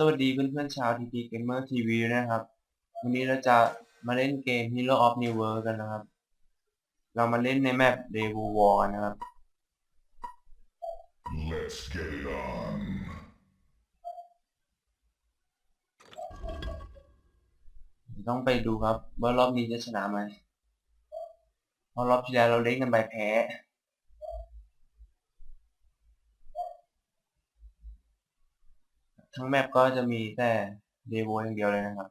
สวัสดีเพื่อนๆชาว TP Gamer TV นะครับ วันนี้เราจะมาเล่นเกม Hero of New World กันนะครับ เรามาเล่นในแมป Devil War นะครับ Let's get it on. ต้องไปดูครับว่ารอบนี้จะชนะไหมเพราะรอบที่แล้วเราเล่นกันไปแพ้ ทั้งแมปก็จะมีแต่เดโวอย่างเดียวเลยนะครับ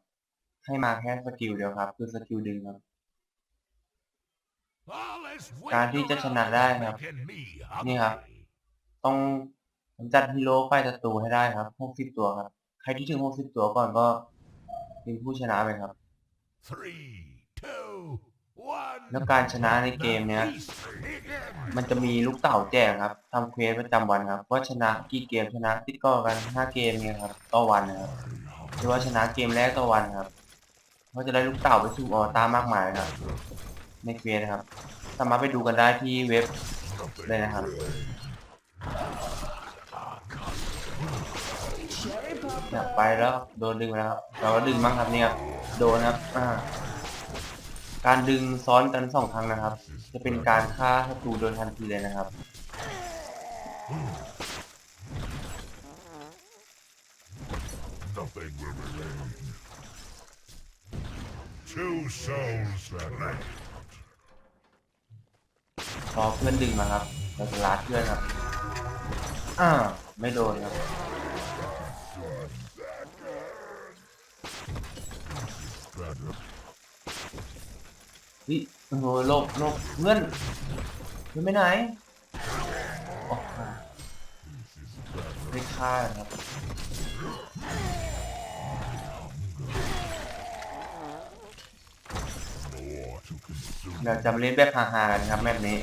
ให้มาแค่สกิลเดียวครับ คือสกิลดึงครับ การที่จะชนะได้ครับ นี่ครับ ต้องกำจัดฮีโร่ไฟศัตรูให้ได้ครับ60ตัวครับ ใครที่ถึง60ตัวก่อนก็เป็นผู้ชนะไปครับ แล้วการชนะในเกมเนี้ย มันจะมีลูกเต่าแจกครับทำเควสประจำวันครับ ว่าชนะกี่เกมชนะติดต่อกัน5เกมเนี่ยครับต่อวันนะครับหรือว่าชนะเกมแรกต่อวันครับก็จะได้ลูกเต่าไปสู่ออต้ามากมายครับ ในเควสนะครับ สามารถไปดูกันได้ที่เว็บเลยนะครับอยากไปแล้วโดนดึงไปแล้วครับเราก็ดึงบ้างครับเนี่ยโดนครับอ่า การดึงซ้อนกันสองครั้งนะครับ จะเป็นการฆ่าศัตรูโดยทันทีเลยนะครับ Nothing will remain. Two souls that left. พอเพื่อนดึงมาครับเราจะลาดเพื่อนครับ อ่า ไม่โดนครับ เฮ้ยโอ้โหหลบหลบเพื่อนเพื่อนไปไหนโอ้โหไม่ฆ่าครับ More to consume. เราจะเล่นแบบฮาๆกันครับแมปนี้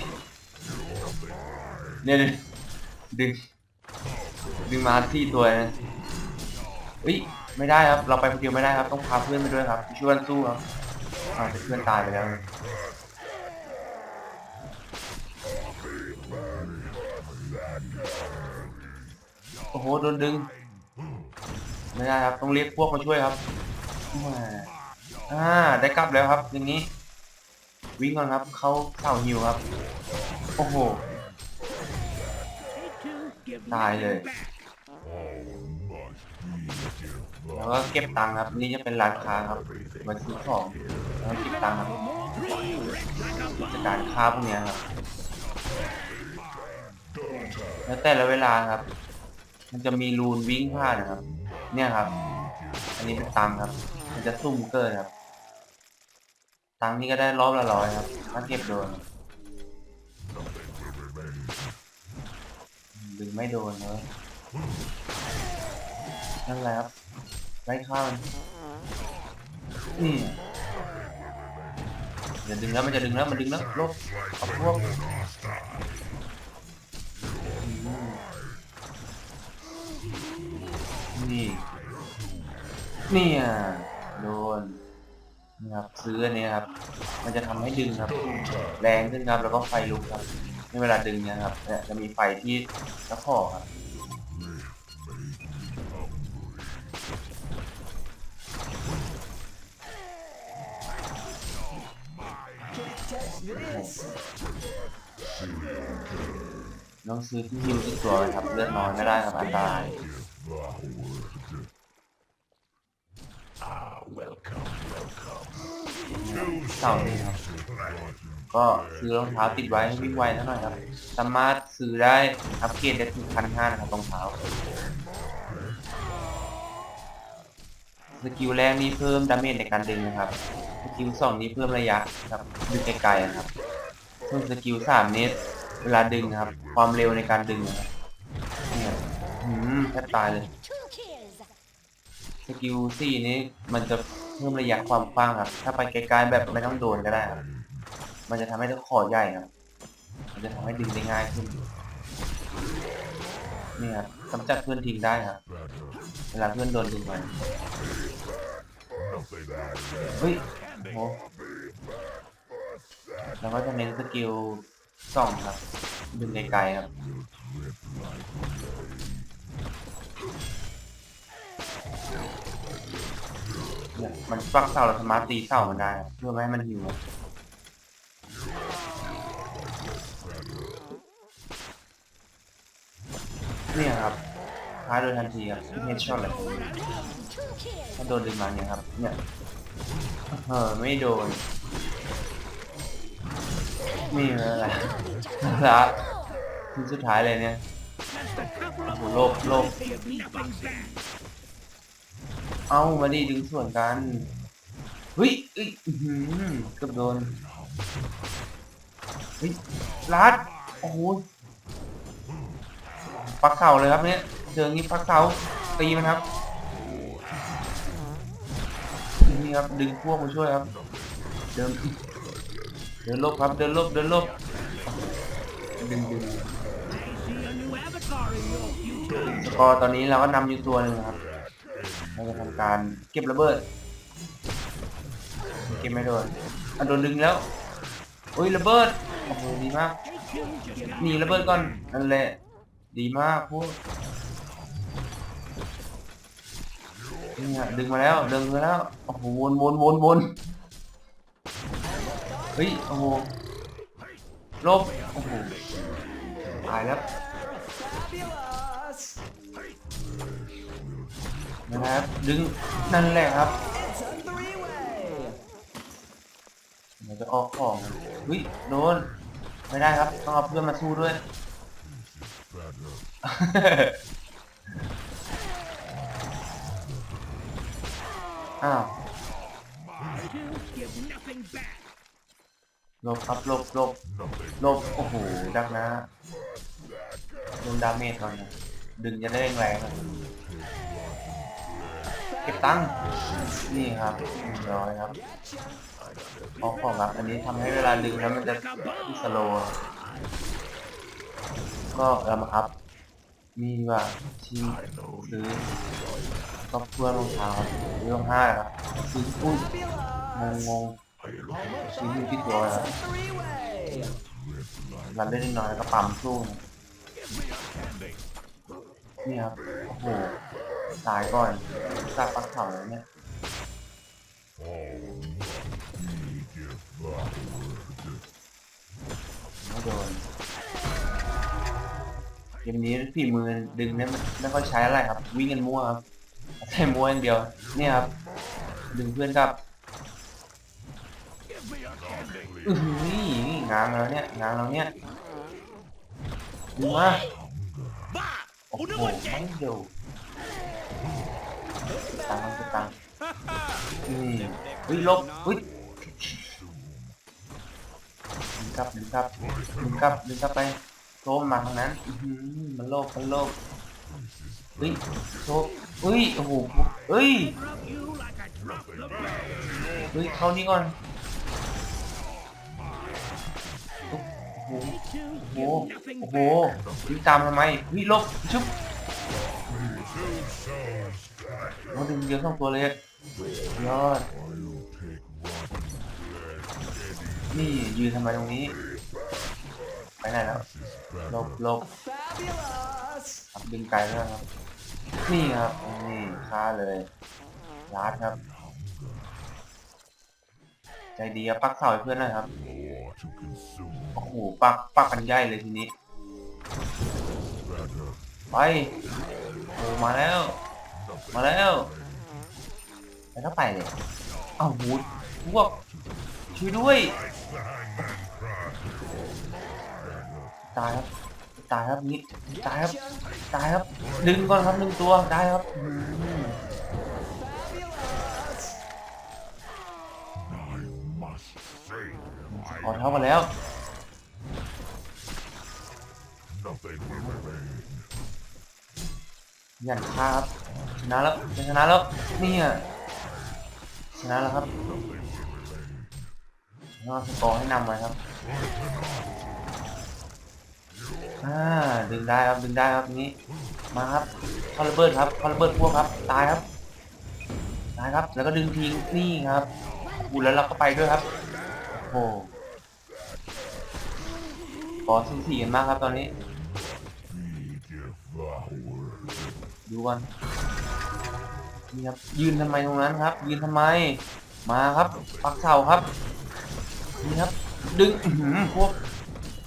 เนี่ยดึงดึงดึงมาที่ตัวนะเฮ้ยไม่ได้ครับ เราไปคนเดียวไม่ได้ครับ ต้องพาเพื่อนไปด้วยครับช่วยกันสู้ครับ อ้าเพื่อนตายไปแล้วโอ้โหโดนดึง ไม่ได้ครับต้องเรียกพวกมาช่วยครับแหม่อ่าได้กลับแล้วครับอย่างนี้ วิ่งก่อนครับเข้าเสาหิวครับ โอ้โห ตายเลย แล้วก็เก็บตังค์ครับ นี่จะเป็นร้านค้าครับมาซื้อของแล้วเก็บตังค์ครับกิจการค้าพวกเนี้ยครับ แล้วแต่ละเวลาครับ มันจะมีรูนวิ่งผ่านนะครับ เนี่ยครับ อันนี้เป็นตังค์ครับ มันจะซุ่มเกินครับ ตังค์นี่ก็ได้รอบละร้อยครับถ้าเก็บโดนดึงไม่โดนเลย นั่นแหละครับไล่ข้าวมันอืมอย่าดึงแล้วมันจะดึงแล้วมันดึงแล้วลบเอาพวกนี่นี่อะโดนนี่ครับซื้ออันนี้ครับ มันจะทำให้ดึงครับ แรงขึ้นครับแล้วก็ไฟลุกครับในเวลาดึงเนี่ยครับเนี่ยจะมีไฟที่ตะขอครับ ต้องซื้อที่ฮิวที่ตัวไว้ครับเลือดน้อยไม่ได้ครับอันตราย Ah, welcome, welcome. เสานี้ครับ ก็ซื้อรองเท้าติดไว้ให้วิ่งไวนิดหน่อยครับ สามารถซื้อได้อัปเกรดได้ถึงพันห้านะครับรองเท้า สกิลแรกนี่เพิ่มดาเมจในการดึงนะครับ สกิลสองนี้เพิ่มระยะครับดึงไกลๆนะครับส่วนสกิลสามนี้เวลาดึงครับ ความเร็วในการดึงนะครับเนี่ยหืมแทบตายเลยสกิลสี่นี้มันจะเพิ่มระยะความกว้างครับ ถ้าไปไกลๆแบบไม่ต้องโดนก็ได้ครับ มันจะทำให้ตะขอใหญ่ครับ มันจะทำให้ดึงได้ง่ายขึ้นนี่ครับกำจัดเพื่อนทิ้งได้ครับ เวลาเพื่อนโดนดึงไป เฮ้ยโหแล้วก็จะเน้นสกิลส่องครับ ดึงไกลๆครับมันปักเสาเราสามารถตีเสามันได้ เพื่อไม่ให้มันหิวเนี่ยครับายโดยทันทีครับเฮดช็อตเลยถ้าโดนดึงมาเนี่ยครับเนี่ยเออไม่โดนนี่แหละละทีสุดท้ายเลยเนี่ยโอ้โหโลบโลบเอ้ามาดิดึงส่วนกันเฮ้ยเอ้ยอื้อหือเกือบโดนเฮ้ยลัดโอ้โหปักเสาเลยครับเนี่ย เจออย่างนี้ปักเสาตีมันครับนี่ครับดึงพวกมาช่วยครับ เดินเดินลบครับเดินลบเดินลบดึงดึงกอตอนนี้เราก็นำอยู่ตัวหนึ่งครับเราจะทำการเก็บระเบิด เก็บไม่โดนอะโดนดึงแล้วโอ้ยระเบิดโอ้โหดีมากหนีระเบิดก่อนนั่นแหละดีมากพวก เนี่ยดึงมาแล้วดึงมาแล้วโอ้โหวนวนวนวนเฮ้ยโอ้โหลบโอ้โหตายแล้วนะครับดึงนั่นแหละครับเราจะออกของเฮ้ยโดนไม่ได้ครับต้องเอาเพื่อนมาสู้ด้วย อ้าวลบครับลบลบลบโอ้โหดักนะโดนดาเมจก่อนนะดึงจะได้แรงๆครับเก็บตังค์นี่ครับน้อยครับออกของครับอันนี้ทำให้เวลาดึงแล้วมันจะสโลก็เรามาครับ มีว่าชิมซื้อก็เพื่อนรองเท้าครับเรื่องห้าครับซื้ออุ้ยงงงๆซื้อที่ตัวครับรันได้นิดหน่อยแล้วก็ปั๊มสู้นี่ครับโอ้โหตายก่อนซากปักเข่าแล้วเนี่ยไม่โดน เกมนี้ฝีมือดึงเนี่ยไม่ไม่ค่อยใช้อะไรครับ วิ่งกันมั่วครับใช้มั่วอย่างเดียว เนี่ยครับ ดึงเพื่อนกลับอือหือง้างแล้วเนี่ยง้างแล้วเนี่ยดึงมาโอ้โหไม่เดียวตังค์ตังค์อืมเฮ้ยลบเฮ้ยดึงกลับดึงกลับดึงกลับดึงกลับไป โซมมาทางนั้นมันโลภมันโลภเฮ้ยโซมเฮ้ยโอ้โหเฮ้ยเฮ้ยเข้านี่ก่อนโอ้โหโอ้โหโอ้โหวิ่งตามทำไมเฮ้ยลบชุบเราดึงเยอะสองตัวเลยยอดนี่ยืนทำไมตรงนี้ ไปไหนแล้ว ลบลบครับดึงไกลแล้วครับ นี่ครับนี่ฆ่าเลยลาดครับ ใจดีครับปักเสาให้เพื่อนหน่อยครับโอ้โหปักปักกันใหญ่เลยทีนี้ ไปโอ้มาแล้ว มาแล้วไปแล้วไปเลยเอ้าวูพวกช่วยด้วย ตายครับตายครับนี่ตายครับตายครับ ดึงก่อนครับหนึ่งตัวได้ครับอืม I must save my ขอเท่ากันแล้ว nothing will remain. อย่างฆ่าครับชนะแล้วชนะแล้วนี่อะชนะแล้วครับแล้วสกอร์ให้นำไว้ครับ อ่าดึงได้ครับดึงได้ครับนี้ มาครับคอระเบิดครับคอระเบิดพวกครับ ตายครับตายครับ แล้วก็ดึงทิ้งนี่ครับอูแล้วเราก็ไปด้วยครับโอ้โหขอสีสีกันมากครับตอนนี้ ดูก่อนนี่ครับยืนทำไมตรงนั้นครับ ยืนทำไม มาครับ ปักเสาครับ นี่ครับ ดึงพวก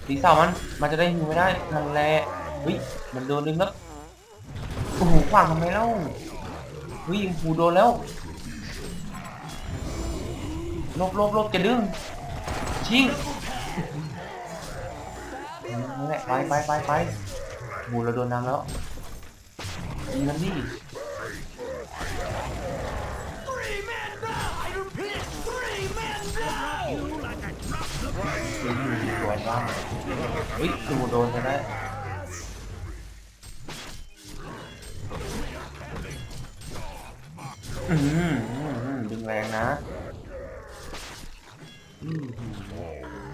สีเสามัน มันจะได้หิวไม่ได้นั่นแหละเฮ้ยมันโดนดึงแล้วโอ้โหขวางทำไมเล่าเฮ้ยยิงผูโดนแล้วลบลบลบจะดึงชิงนั่นแหละไปไปไปไปหมูเราโดนน้ำแล้วยิงมันดิ สวยบ้างเฮ้ยหมูโดนจะได้อืมอืมอืมดึงแรงนะอืม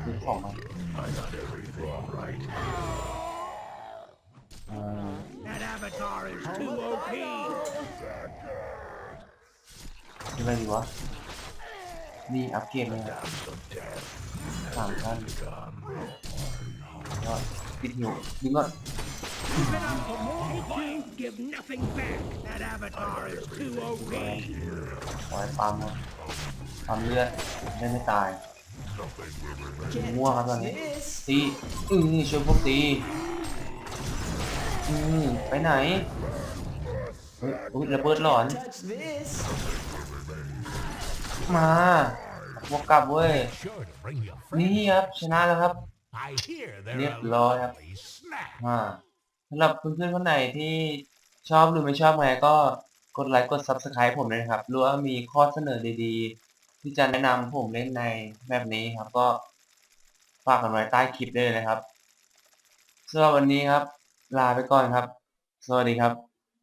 ดึงของมันอ่า That avatar is too OP! ดึงอะไรดีวะนี่อัพเกรดเลย สามขั้นก็ปิดหิวดึงก่อน give nothing back. That avatar is too OP. ขอให้ปั๊มครับปั๊มเลือดได้ไม่ตายมั่วครับตอนนี้ตีอือช่วยพวกตีอือไปไหนเฮ้ยอุ๊ยระเบิดหลอน มา พวกกลับเว้ย นี่ครับชนะแล้วครับ I hear they're Liếc a lôi á. lovely snack. อ่าสำหรับเพื่อนๆคนไหนที่ชอบหรือไม่ชอบไงก็กดไลค์กด Subscribe ผมเลยนะครับหรือว่ามีข้อเสนอดีๆ ที่จะแนะนำผมเล่นในแบบนี้ครับ ก็ฝากกันไว้ใต้คลิปได้เลยนะครับสำหรับวันนี้ครับ ลาไปก่อนครับ สวัสดีครับ